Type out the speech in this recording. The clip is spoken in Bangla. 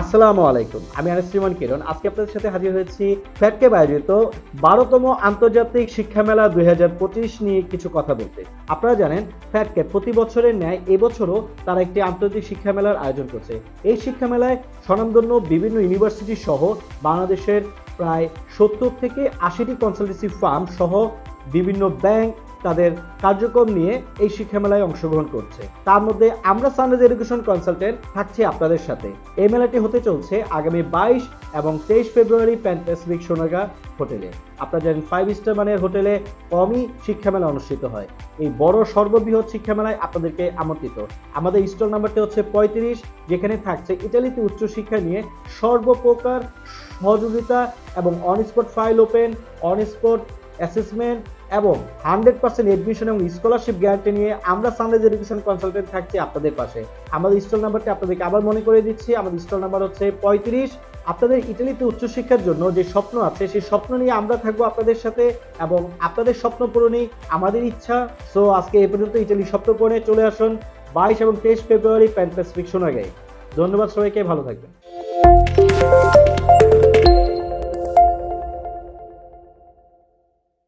আসসালামু আলাইকুম, আমি আনিস রিমান কিরণ। আজকে আপনাদের সাথে হাজির হয়েছি ফ্যাটকে আয়োজিত বারোতম আন্তর্জাতিক শিক্ষা মেলা দুই হাজার পঁচিশ নিয়ে কিছু কথা বলতে। আপনারা জানেন, ফ্যাটকে প্রতি বছরের ন্যায় এবছরও তারা একটি আন্তর্জাতিক শিক্ষা মেলার আয়োজন করছে। এই শিক্ষা মেলায় স্বনামধন্য বিভিন্ন ইউনিভার্সিটি সহ বাংলাদেশের প্রায় সত্তর থেকে আশিটি কনসালটেন্সি ফার্ম সহ বিভিন্ন ব্যাংক তাদের কার্যক্রম নিয়ে এই শিক্ষা মেলায় অংশগ্রহণ করছে। তার মধ্যে আমরা সানরাইজ এডুকেশন কনসালটেন্ট থাকছি আপনাদের সাথে। এই মেলাটি হতে চলছে আগামী বাইশ এবং তেইশ ফেব্রুয়ারি প্যান প্যাসিফিক সোনাগা হোটেলে। আপনারা জানেন ফাইভ স্টার মানের হোটেলে কমই শিক্ষা মেলা অনুষ্ঠিত হয়। এই বড় সর্ববৃহৎ শিক্ষা মেলায় আপনাদেরকে আমন্ত্রিত। আমাদের স্টল নাম্বারটি হচ্ছে পঁয়ত্রিশ, যেখানে থাকছে ইটালিতে উচ্চশিক্ষা নিয়ে সর্বপ্রকার সহযোগিতা এবং on spot file open on spot assessment এবং হান্ড্রেড পার্সেন্ট এডমিশন এবং স্কলারশিপ গ্যারান্টি নিয়ে আমরা সানরাইজ এডুকেশন কনসালটেন্ট থাকছি আপনাদের পাশে। আমাদের স্টল নাম্বারটি আপনাদেরকে আবার মনে করে দিচ্ছি। আমাদের স্টল নাম্বার হচ্ছে পঁয়ত্রিশ। আপনাদের ইটালিতে উচ্চশিক্ষার জন্য যে স্বপ্ন আছে, সেই স্বপ্ন নিয়ে আমরা থাকব আপনাদের সাথে এবং আপনাদের স্বপ্ন পূরণই আমাদের ইচ্ছা। সো আজকে এ পর্যন্ত ইটালি স্বপ্ন পূরণে চলে আসুন। বাইশ এবং তেইশ ফেব্রুয়ারি প্যান প্যাসিফিক সোনাগাই ধন্যবাদ সবাইকে, ভালো থাকবেন।